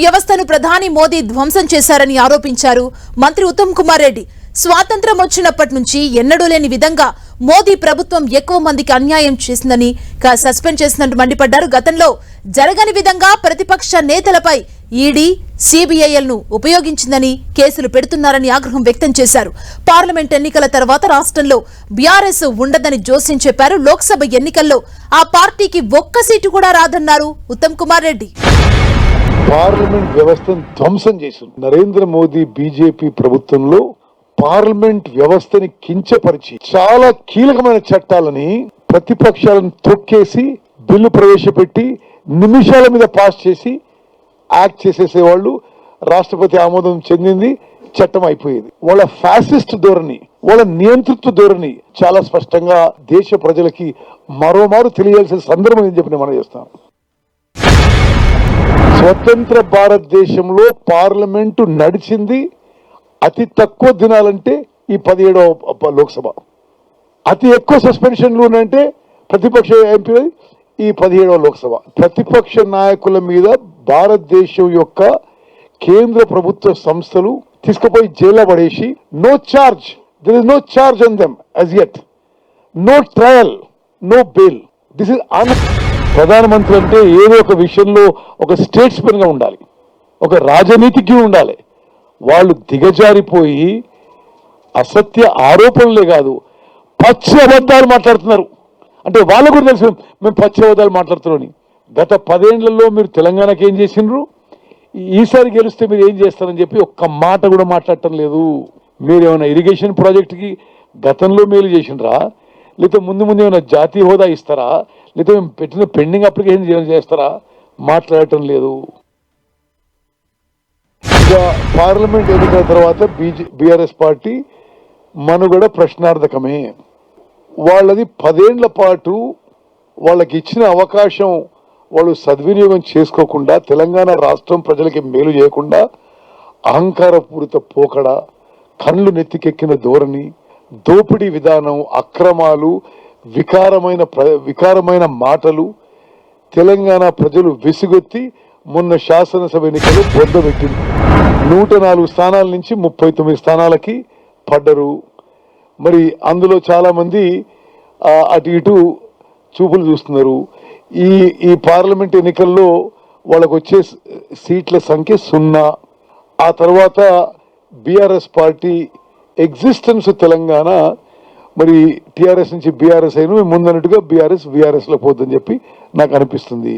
వ్యవస్థను ప్రధాని మోదీ ధ్వంసం చేశారని ఆరోపించారు. మంత్రి ఉత్తమ్ కుమార్ రెడ్డి స్వాతంత్రం వచ్చినప్పటి నుంచి ఎన్నడూ లేని విధంగా మోదీ ప్రభుత్వం ఎక్కువ మందికి అన్యాయం చేసిందని సస్పెండ్ చేసినట్టు మండిపడ్డారు. గతంలో జరగని విధంగా ప్రతిపక్ష నేతలపై ఈడీ సిబిఐఎల్ను ఉపయోగించిందని కేసులు పెడుతున్నారని ఆగ్రహం వ్యక్తం చేశారు. పార్లమెంట్ ఎన్నికల తర్వాత రాష్ట్రంలో బీఆర్ఎస్ ఉండదని జోస్యం చెప్పారు. లోక్సభ ఎన్నికల్లో ఆ పార్టీకి ఒక్క సీటు కూడా రాదన్నారు ఉత్తమ్ కుమార్ రెడ్డి. పార్లమెంట్ వ్యవస్థను ధ్వంసం చేసింది. నరేంద్ర మోదీ బీజేపీ ప్రభుత్వంలో పార్లమెంట్ వ్యవస్థని కించపరిచి చాలా కీలకమైన చట్టాలని ప్రతిపక్షాలను తొక్కేసి బిల్లు ప్రవేశపెట్టి నిమిషాల మీద పాస్ చేసి యాక్ట్ చేసేసేవాళ్ళు రాష్ట్రపతి ఆమోదం చెందింది చట్టం అయిపోయేది. వాళ్ళ ఫ్యాసిస్ట్ ధోరణి వాళ్ళ నియంతృత్వ ధోరణి చాలా స్పష్టంగా దేశ ప్రజలకి మరోమారు తెలియాల్సిన సందర్భం ఏం చెప్పి మనం చేస్తాను స్వతంత్ర భారతదేశంలో పార్లమెంటు నడిచింది అతి తక్కువ దినాలంటే ఈ పదిహేడవ లోక్సభ. అతి ఎక్కువ సస్పెన్షన్లు ఉన్నాయంటే ప్రతిపక్ష ఎంపీ ఈ పదిహేడవ లోక్సభ. ప్రతిపక్ష నాయకుల మీద భారతదేశం యొక్క కేంద్ర ప్రభుత్వ సంస్థలు తీసుకుపోయి జైల్లో పడేసి no charge there is no charge on them as yet no trial no bail this is an ప్రధానమంత్రి అంటే ఏదో ఒక విషయంలో ఒక స్టేట్స్మెన్గా ఉండాలి. ఒక రాజనీతికి ఉండాలి. వాళ్ళు దిగజారిపోయి అసత్య ఆరోపణలే కాదు పచ్చి అబద్ధాలు మాట్లాడుతున్నారు. అంటే వాళ్ళకు కూడా తెలుసు మేము పచ్చి అబద్ధాలు మాట్లాడుతున్నాం గత పదేళ్ళలో మీరు తెలంగాణకి ఏం చేసిండ్రు? ఈసారి గెలిస్తే మీరు ఏం చేస్తారని చెప్పి ఒక్క మాట కూడా మాట్లాడటం లేదు. మీరు ఏమైనా ఇరిగేషన్ ప్రాజెక్టుకి గతంలో మేలు చేసిండ్రా? లేకపోతే ముందు ముందు ఏమైనా జాతీయ హోదా ఇస్తారా? లేదా మేము పెట్టిన పెండింగ్ అప్లికేషన్ ఏమైనా చేస్తారా? మాట్లాడటం లేదు. ఇక పార్లమెంట్ ఎన్నికల తర్వాత బీజే బీఆర్ఎస్ పార్టీ మనుగడ ప్రశ్నార్థకమే. వాళ్ళది పదేండ్ల పాటు వాళ్ళకి ఇచ్చిన అవకాశం వాళ్ళు సద్వినియోగం చేసుకోకుండా తెలంగాణ రాష్ట్రం ప్రజలకి మేలు చేయకుండా అహంకారపూరిత పోకడ కళ్ళు నెత్తికెక్కిన ధోరణి దోపిడీ విధానం అక్రమాలు వికారమైన ప్ర- వికారమైన మాటలు తెలంగాణ ప్రజలు విసుగొత్తి మొన్న శాసనసభ ఎన్నికలు బొందబెట్టింది. నూట నాలుగు స్థానాల నుంచి ముప్పై తొమ్మిది స్థానాలకి పడ్డరు. మరి అందులో చాలామంది అటు ఇటు చూపులు చూస్తున్నారు. ఈ ఈ పార్లమెంట్ ఎన్నికల్లో వాళ్ళకు వచ్చే సీట్ల సంఖ్య సున్నా. ఆ తర్వాత బీఆర్ఎస్ పార్టీ ఎగ్జిస్టెన్స్ తెలంగాణ మరి టీఆర్ఎస్ నుంచి బీఆర్ఎస్ అయిన ముందన్నట్టుగా బీఆర్ఎస్ బీఆర్ఎస్లో పోతుందని పోద్దని చెప్పి నాకు అనిపిస్తుంది.